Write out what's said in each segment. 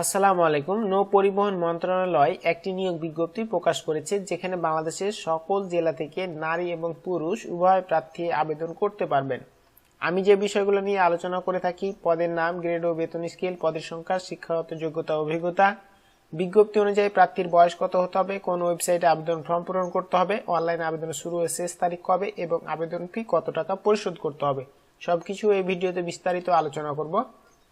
আসসালামু আলাইকুম। নৌ পরিবহন মন্ত্রণালয় একটি নিয়োগ বিজ্ঞপ্তি প্রকাশ করেছে, যেখানে বাংলাদেশের সকল জেলা থেকে নারী এবং পুরুষ উভয় প্রার্থী আবেদন করতে পারবেন। আমি যে বিষয়গুলো নিয়ে আলোচনা করে থাকি, পদের নাম, গ্রেড ও বেতন স্কেল, পদের সংখ্যা, শিক্ষাগত যোগ্যতা, অভিজ্ঞতা। বিজ্ঞপ্তি অনুযায়ী প্রার্থীর বয়স কত হতে হবে, কোন ওয়েবসাইটে আবেদন ফর্ম পূরণ করতে হবে, অনলাইন আবেদন শুরু হয়ে শেষ তারিখ কবে এবং আবেদন ফি কত টাকা পরিশোধ করতে হবে। সবকিছু এই ভিডিওতে বিস্তারিত আলোচনা করব।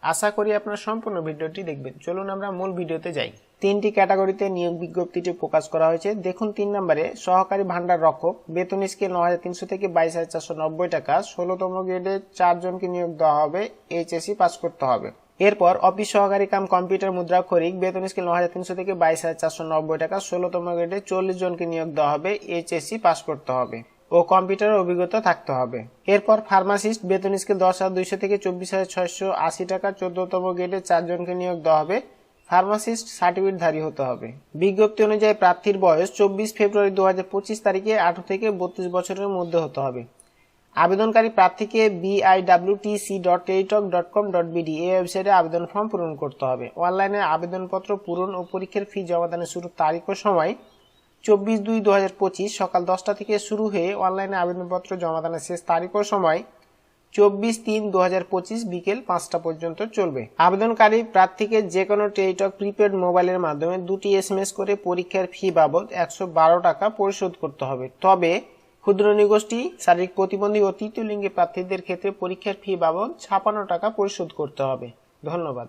আশা করি আপনারা সম্পূর্ণ ভিডিওটি দেখবেন। চলুন আমরা মূল ভিডিওতে যাই। তিনটি ক্যাটাগরিতে নিয়োগ বিজ্ঞপ্তিটি প্রকাশ করা হয়েছে। দেখুন তিন নম্বরে, সহকারী ভান্ডার রক্ষক। বেতন স্কেল ন হাজার তিনশো থেকে বাইশ হাজার চারশো নব্বই টাকা। ষোলোতম গ্রেডে চারজনকে নিয়োগ দেওয়া হবে। এইচএসসি পাস করতে হবে। এরপর অফিস সহকারী কাম কম্পিউটার মুদ্রা খরিক। বেতন স্কেল ন হাজার তিনশো থেকে বাইশ হাজার চারশো নব্বই টাকা। ষোলোতম গ্রেডে চল্লিশ জনকে নিয়োগ দেওয়া হবে। এইচএসসি পাস করতে হবে। ও কম্পিউটার অভিজ্ঞতা থাকতে হবে। এরপর ফার্মাসিস্ট বেতন স্কেল দশ হাজার দুইশো থেকে চব্বিশ হাজার ছয়শো আশি টাকা চোদ্দতম গ্রেডে চারজনকে নিয়োগ দেওয়া হবে। ফার্মাসিস্ট সার্টিফিকেটধারী হতে হবে। বিজ্ঞপ্তি অনুযায়ী প্রার্থীর বয়স চব্বিশ ফেব্রুয়ারি দু হাজার পঁচিশ তারিখে আঠারো থেকে বত্রিশ বছরের মধ্যে হতে হবে। আবেদনকারী প্রার্থীকে BIWTC dot Teletalk dot com dot BD এই ওয়েবসাইটে আবেদন ফর্ম পূরণ করতে হবে। অনলাইনে আবেদনপত্র পূরণ ও পরীক্ষার ফি জমাদানের শুরুর তারিখ ও সময় চব্বিশ দুই দু হাজার পঁচিশ সকাল দশটা থেকে শুরু হয়ে অনলাইনে আবেদনপত্র জমা জমাদানের শেষ তারিখ ও সময় চব্বিশ তিন দু হাজার পঁচিশ বিকেল পাঁচটা পর্যন্ত চলবে। আবেদনকারী প্রার্থীকে যে কোনো টেলিটক প্রিপেড মোবাইলের মাধ্যমে দুটি এসএমএস করে পরীক্ষার ফি বাবদ একশো বারো টাকা পরিশোধ করতে হবে। তবে ক্ষুদ্র নিগোষ্ঠী, শারীরিক প্রতিবন্ধী ও তৃতীয় লিঙ্গের প্রার্থীদের ক্ষেত্রে পরীক্ষার ফি বাবদ ছাপান্ন টাকা পরিশোধ করতে হবে। ধন্যবাদ।